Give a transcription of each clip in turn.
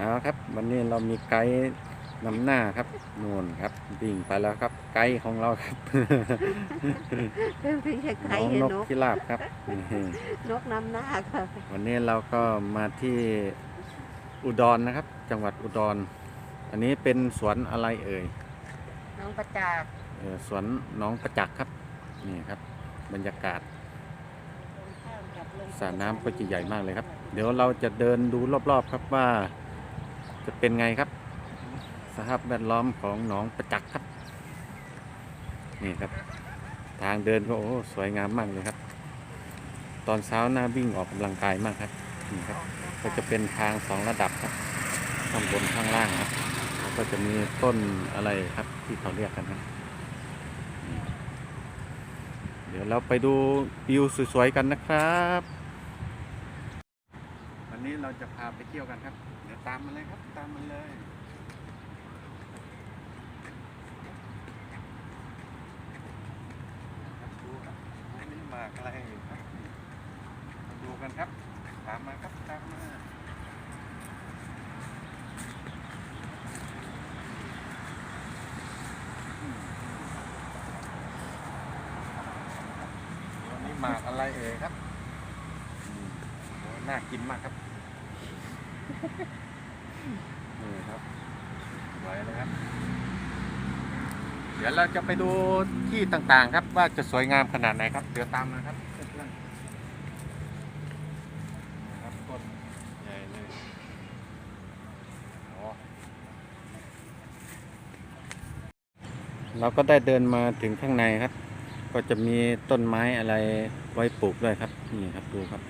เอาครับ วันนี้เรามีไกด์นำหน้าครับนู่นครับวิ่งไปแล้วครับ ไกด์ของเราครับไม่ใช่ไก่น้องเห็นนนกกพิราบครับนี่นกน้ำหน้าค่ะวันนี้เราก็มาที่อุดรนะครับ จังหวัดอุดร อันนี้เป็นสวนอะไรเอ่ยน้องประจักษ์เอ่อสวนหน้องประจักษ์ครับนี่ครับ บรรยากาศสระน้ำก็จะใหญ่มากเลยครับ เดี๋ยวเราจะเดินดูรอบๆครับว่า จะเป็นไงครับ สภาพแวดล้อมของหนองประจักษ์ครับ นี่ครับ ทางเดินก็โอ้สวยงามมากเลยครับ ตอนเช้าหน้าวิ่งออกกำลังกายมากครับนี่ครับ ก็จะเป็นทางสองระดับครับข้างบนข้างล่างครับแล้วก็จะมีต้นอะไรครับที่เขาเรียกกันครับนี่เดี๋ยวเราไปดูวิวสวยๆกันนะครับ วันนี้เราจะพาไปเที่ยวกันครับ ดี๋ยวตามมาเลยครับ ตามมาเลยครับดูครับอันนี้มากอะไรครับ ดูกันครับ ตามมาครับ ตามมาอืมวันนี้หมากอะไรเอ่ยครับน่ากินมากครับ นี่ครับสวยเลยครับ เดี๋ยวเราจะไปดูที่ต่างๆครับ ว่าจะสวยงามขนาดไหนครับ เดี๋ยวตามมาครับเพื่อนๆนะครับต้นใหญ่เลยโอ้เราก็ได้เดินมาถึงข้างในครับ ก็จะมีต้นไม้อะไรไว้ปลูกด้วยครับ นี่ครับดูครับ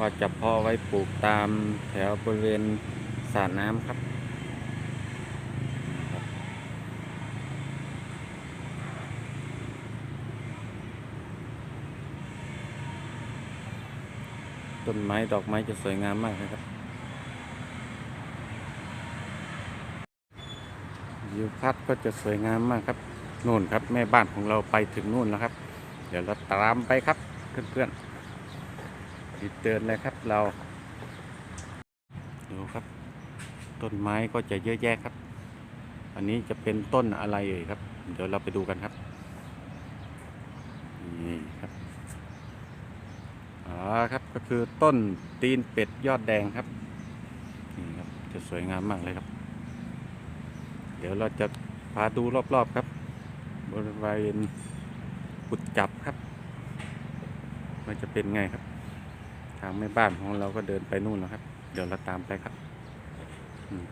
ว่าจะเพอไว้ปลูกตามแถวบริเวณสระน้ำครับ ต้นไม้ดอกไม้จะสวยงามมากนะครับวิวพัดก็จะสวยงามมากครับนู่นครับแม่บ้านของเราไปถึงนู่นแล้วครับ เดี๋ยวเราตามไปครับเพื่อนๆ รีบเดินเลยครับเรา ดูครับ ต้นไม้ก็จะเยอะแยะครับ อันนี้จะเป็นต้นอะไรเอ่ยครับ เดี๋ยวเราไปดูกันครับนี่ครับอ๋อครับก็คือต้นตีนเป็ดยอดแดงครับนี่ครับจะสวยงามมากเลยครับ เดี๋ยวเราจะพาดูรอบๆครับ บริเวณกุดจับครับว่าจะเป็นไงครับ ทางแม่บ้านของเราก็เดินไปนู่นแล้วครับ เดี๋ยวเราตามไปครับ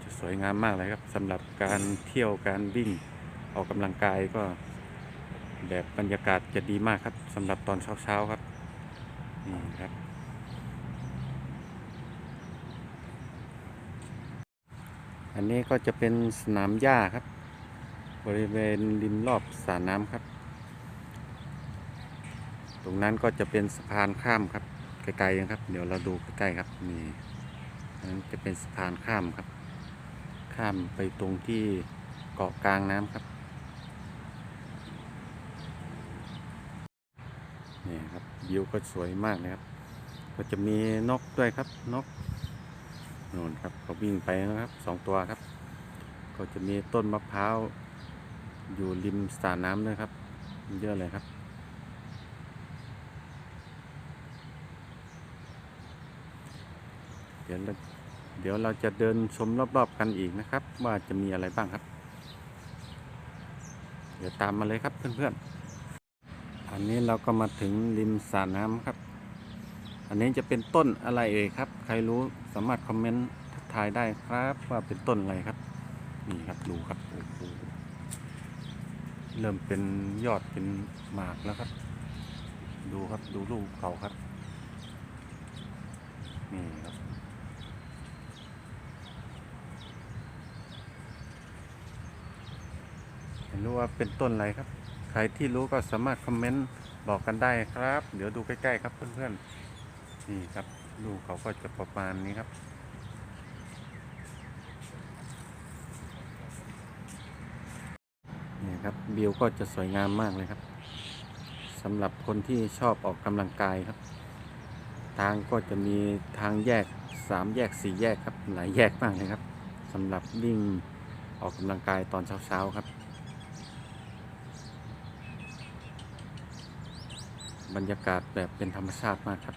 จะสวยงามมากเลยครับสำหรับการเที่ยวการวิ่งออกกำลังกายก็แบบบรรยากาศจะดีมากครับสำหรับตอนเช้าๆครับนี่ครับ อันนี้ก็จะเป็นสนามหญ้าครับ บริเวณริมรอบสระน้ำครับ ตรงนั้นก็จะเป็นสะพานข้ามครับ ไกลๆนะครับ เดี๋ยวเราดูใกล้ๆครับนี่อันนั้นจะเป็นสะพานข้ามครับ ข้ามไปตรงที่เกาะกลางน้ำครับนี่ครับวิวก็สวยมากเลยครับ ก็จะมีนกด้วยครับนกนู่นครับเขาวิ่งไปนะครับสองตัวครับ ก็จะมีต้นมะพร้าวอยู่ริมสระน้ำด้วยครับ เยอะเลยครับ เดี๋ยวเราเดี๋ยวเราจะเดินชมรอบๆกันอีกนะครับ ว่าจะมีอะไรบ้างครับ เดี๋ยวตามมาเลยครับเพื่อนๆ อันนี้เราก็มาถึงริมสระน้ำครับ อันนี้จะเป็นต้นอะไรเอ่ยครับ ใครรู้สามารถคอมเมนต์ทักทายได้ครับ ว่าเป็นต้นอะไรครับ นี่ครับดูครับโอ้โหเริ่มเป็นยอดเป็นหมากแล้วครับ ดูครับดูลูกเขาครับนี่ครับ ไม่รู้ว่าเป็นต้นอะไรครับ ใครที่รู้ก็สามารถคอมเมนต์บอกกันได้ครับ เดี๋ยวดูใกล้ๆครับเพื่อนๆนี่ครับลูกเขาก็จะประมาณนี้ครับนี่ครับวิวก็จะสวยงามมากเลยครับสำหรับคนที่ชอบออกกำลังกายครับ ทางก็จะมีทางแยกสามแยกสี่แยกครับหลายแยกมากเลยครับสำหรับวิ่งออกกำลังกายตอนเช้าๆครับ บรรยากาศแบบเป็นธรรมชาติมากครับ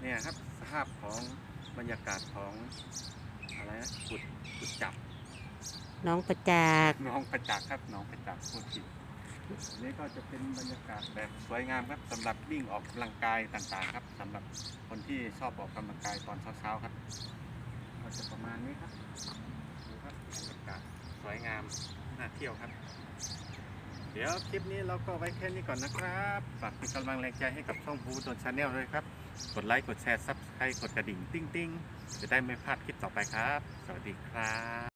เนี่ยครับสภาพของบรรยากาศของอะไรนะกุดกุดจับน้องประจักษ์น้องประจักษ์ครับน้องประจักษ์พูดผิดอันนี้ก็จะเป็นบรรยากาศแบบสวยงามครับสำหรับวิ่งออกกำลังกายต่างๆ ครับสำหรับคนที่ชอบออกกำลังกายตอนเช้าๆครับก็จะประมาณนี้ครับดูครับบรรยากาศสวยงาม น่าเที่ยวครับ เดี๋ยวคลิปนี้เราก็ไว้แค่นี้ก่อนนะครับฝากเป็นกำลังแรงใจให้กับช่องบูตนชาแนลด้วยครับ กดไลค์กดแชร์ซับสไครต์กดกระดิ่ง ติ้งๆจะได้ไม่พลาดคลิปต่อไปครับ สวัสดีครับ